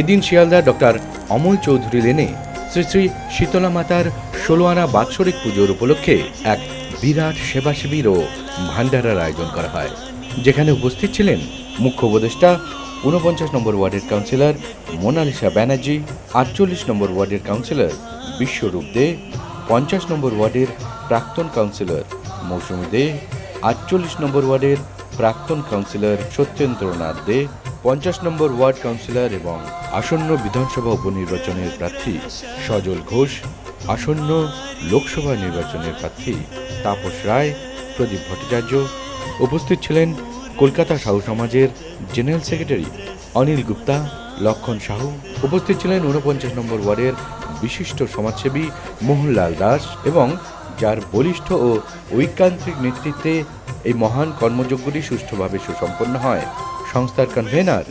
এদিন শিয়ালদা ডক্টর অমল চৌধুরী লেনে শ্রী শ্রী শীতলা মাতার ষোলো আনা বাৎসরিক পুজোর উপলক্ষে এক বিরাট সেবা শিবির ও ভান্ডারার আয়োজন করা হয়। যেখানে উপস্থিত ছিলেন মুখ্য উপদেষ্টা, ঊনপঞ্চাশ নম্বর ওয়ার্ডের কাউন্সিলর মোনালিসা ব্যানার্জি, আটচল্লিশ নম্বর ওয়ার্ডের কাউন্সিলর বিশ্বরূপ দে, পঞ্চাশ নম্বর ওয়ার্ডের প্রাক্তন কাউন্সিলর মৌসুমী দে, আটচল্লিশ নম্বর ওয়ার্ডের প্রাক্তন কাউন্সিলর সত্যেন্দ্রনাথ দে পঞ্চাশ নম্বর ওয়ার্ড কাউন্সিলর এবং আসন্ন বিধানসভা উপনির্বাচনের প্রার্থী সজল ঘোষ, আসন্ন লোকসভা নির্বাচনের প্রার্থী তাপস রায়, প্রদীপ ভট্টাচার্য। উপস্থিত ছিলেন কলকাতা সাহু সমাজের জেনারেল সেক্রেটারি অনিল গুপ্তা, লক্ষণ সাহু। উপস্থিত ছিলেন ঊনপঞ্চাশ নম্বর ওয়ার্ডের বিশিষ্ট সমাজসেবী মোহনলাল দাস এবং যার বলিষ্ঠ ও ঐকান্তিক নেতৃত্বে এই মহান কর্মযজ্ঞটি সুষ্ঠুভাবে সুসম্পন্ন হয়। সংস্থার কনভেনার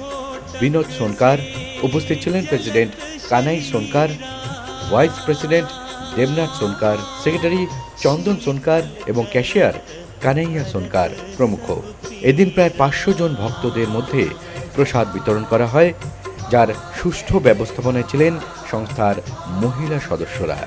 বিনোদ সোনকার, উপস্থিত ছিলেন president Kanai Sonkar vice president Debnath Sonkar secretary Chandan Sonkar এবং ক্যাশিয়ার কানাইয়া সোনকার প্রমুখ। এদিন প্রায় পাঁচশো জন ভক্তদের মধ্যে প্রসাদ বিতরণ করা হয়, যার সুষ্ঠু ব্যবস্থাপনায় ছিলেন সংস্থার মহিলা সদস্যরা।